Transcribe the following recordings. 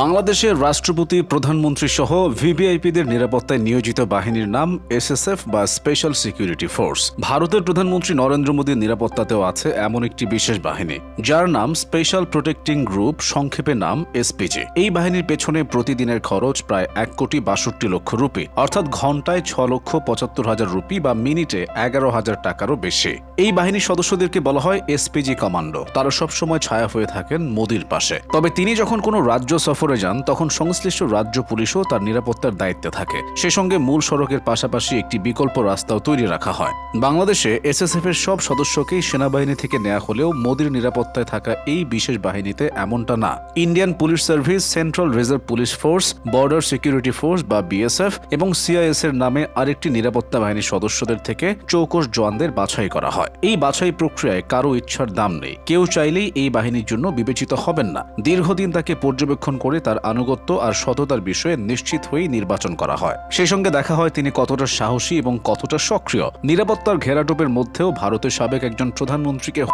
বাংলাদেশের রাষ্ট্রপতি প্রধানমন্ত্রী সহ ভিভিআইপিদের নিরাপত্তায় নিয়োজিত বাহিনীর নাম এসএসএফ বা স্পেশাল সিকিউরিটি ফোর্স। ভারতের প্রধানমন্ত্রী নরেন্দ্র মোদীর নিরাপত্তাতেও আছে এমন একটি বিশেষ বাহিনী, যার নাম স্পেশাল প্রোটেক্টিং গ্রুপ, সংক্ষেপে নাম এসপিজি। এই বাহিনীর পেছনে প্রতিদিনের খরচ প্রায় এক কোটি বাষট্টি লক্ষ রুপি, অর্থাৎ ঘন্টায় ছ লক্ষ পঁচাত্তর হাজার রুপি বা মিনিটে এগারো হাজার টাকারও বেশি। এই বাহিনীর সদস্যদেরকে বলা হয় এসপিজি কমান্ডো। তারা সবসময় ছায়া হয়ে থাকেন মোদির পাশে। তবে তিনি যখন কোনো রাজ্য সফরে যান, তখন সংশ্লিষ্ট রাজ্য পুলিশও তার নিরাপত্তার দায়িত্বে থাকে। সে সঙ্গে মূল সড়কের পাশাপাশি একটি বিকল্প রাস্তাও তৈরি রাখা হয়। বাংলাদেশে এসএসএফ এর সব সদস্যকেই সেনাবাহিনী থেকে নেওয়া হলেও মোদির নিরাপত্তায় থাকা এই বিশেষ বাহিনীতে এমনটা না। Indian police service, central reserve police force, border security force বা বিএসএফ এবং সিআইএস এর নামে আরেকটি নিরাপত্তা বাহিনীর সদস্যদের থেকে চৌকস জওয়ানদের বাছাই করা হয়। এই বাছাই প্রক্রিয়ায় কারও ইচ্ছার দাম নেই। কেউ চাইলেই এই বাহিনীর জন্য বিবেচিত হবেন না। দীর্ঘদিন তাকে পর্যবেক্ষণ করে তার আনুগত্য আর সততার বিষয়ে নিশ্চিত হয়েই নির্বাচন করা হয়। সেই সঙ্গে দেখা হয় তিনি কতটা সাহসী এবং কতটা সক্রিয়। নিরাপত্তার ঘেরাটোপের মধ্যেও ভারতের সাবেক একজন প্রধানমন্ত্রীকে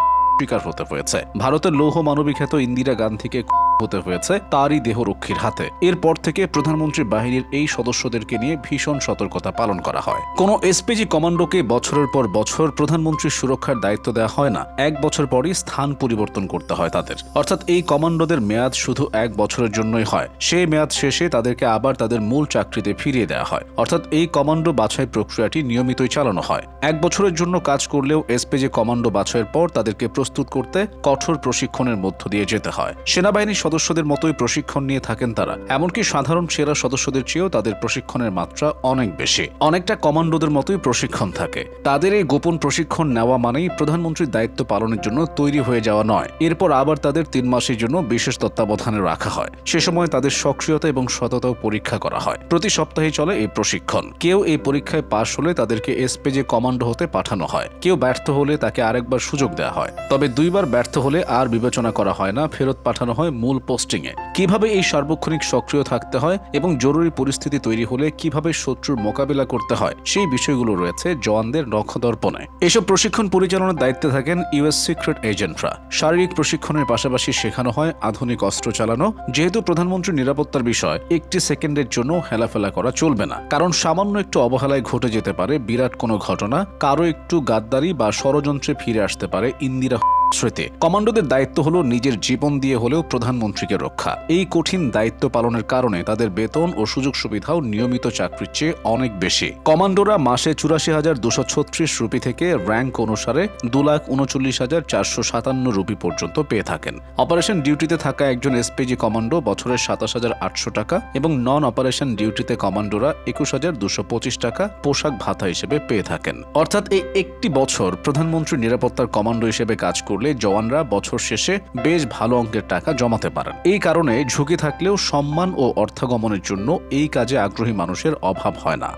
শিকার হতে হয়েছে। ভারতের লৌহ মানবিক খ্যাত ইন্দিরা গান্ধীকে হতে হয়েছে তারই দেহরক্ষীর হাতে। এরপর থেকে প্রধানমন্ত্রী বাহিনীর এই সদস্যদেরকে নিয়ে ভীষণ সতর্কতা পালন করা হয়। কোনো এসপিজি কমান্ডোকে বছরের পর বছর প্রধানমন্ত্রীর সুরক্ষার দায়িত্ব দেওয়া হয় না। এক বছর পরই স্থান পরিবর্তন করতে হয় তাদের। অর্থাৎ এই কমান্ডোদের মেয়াদ শুধু এক বছরের জন্যই হয়। সেই মেয়াদ শেষে তাদেরকে আবার তাদের মূল চাকরিতে ফিরিয়ে দেওয়া হয়। অর্থাৎ এই কমান্ডো বাছাই প্রক্রিয়াটি নিয়মিতই চালানো হয়। এক বছরের জন্য কাজ করলেও এসপিজি কমান্ডো বাছাইয়ের পর তাদেরকে প্রস্তুত করতে কঠোর প্রশিক্ষণের মধ্য দিয়ে যেতে হয়। সেনাবাহিনীর সদস্যদের মতোই প্রশিক্ষণ নিয়ে থাকেন তারা। এমনকি সাধারণ সেরা সদস্যদের চেয়েও তাদের প্রশিক্ষণের মাত্রা অনেক বেশি। অনেকটা কমান্ডোদের মতোই প্রশিক্ষণ থাকে। তাদের এই গোপন প্রশিক্ষণ নেওয়া মানেই প্রধানমন্ত্রীর দায়িত্ব পালনের জন্য তৈরি হয়ে যাওয়া নয়। এরপর আবার তাদের তিন মাসের জন্য বিশেষ তত্ত্বাবধানে রাখা হয়। সে সময় তাদের সক্রিয়তা এবং সততাও পরীক্ষা করা হয়। প্রতি সপ্তাহে চলে এই প্রশিক্ষণ। কেউ এই পরীক্ষায় পাশ হলে তাদেরকে এসপেজে কমান্ডো হতে পাঠানো হয়। কেউ ব্যর্থ হলে তাকে আরেকবার সুযোগ দেওয়া হয়। তবে দুইবার ব্যর্থ হলে আর বিবেচনা করা হয় না। ফেরত পাঠানো হয় মূল পোস্টিংয়ে কীভাবে এই সার্বক্ষণিক সক্রিয় থাকতে হয় এবং জরুরি পরিস্থিতি তৈরি হলে কীভাবে শত্রুর মোকাবিলা করতে হয়, সেই বিষয়গুলো রয়েছে জওয়ানদের নখদর্পণে। এসব প্রশিক্ষণ পরিচালনার দায়িত্বে থাকেন ইউএস সিক্রেট এজেন্টরা। শারীরিক প্রশিক্ষণের পাশাপাশি শেখানো হয় আধুনিক অস্ত্র চালানো। যেহেতু প্রধানমন্ত্রীর নিরাপত্তার বিষয়, একটি সেকেন্ডের জন্য হেলাফেলা করা চলবে না। কারণ সামান্য একটু অবহেলায় ঘটে যেতে পারে বিরাট কোনো ঘটনা। কারও একটু গাদ্দারি বা ষড়যন্ত্রে ফিরে আসতে পারে ইন্দিরা স্মৃতি। কমান্ডোদের দায়িত্ব হলো নিজের জীবন দিয়ে হলেও প্রধানমন্ত্রীকে রক্ষা। এই কঠিন দায়িত্ব পালনের কারণে তাদের বেতন ও সুযোগ সুবিধাও নিয়মিত চাকরির চেয়ে অনেক বেশি। কমান্ডোরা মাসে চুরাশি হাজার দুশো ছত্রিশ রুপি থেকে র্যাঙ্ক অনুসারে দু লাখ উনচল্লিশ হাজার চারশো সাতান্ন রুপি পর্যন্ত পেয়ে থাকেন। অপারেশন ডিউটিতে থাকা একজন এসপিজি কমান্ডো বছরের সাতাশ হাজার আটশো টাকা এবং নন অপারেশন ডিউটিতে কমান্ডোরা একুশ হাজার দুশো পঁচিশ টাকা পোশাক ভাতা হিসেবে পেয়ে থাকেন। অর্থাৎ এই একটি বছর প্রধানমন্ত্রীর নিরাপত্তার কমান্ডো হিসেবে কাজ করলে জওয়ানরা বছর শেষে বেশ ভালো অঙ্কের টাকা জমাতে পারেন। এই কারণে ঝুঁকি থাকলেও সম্মান ও অর্থাগমনের জন্য এই কাজে আগ্রহী মানুষের অভাব হয় না।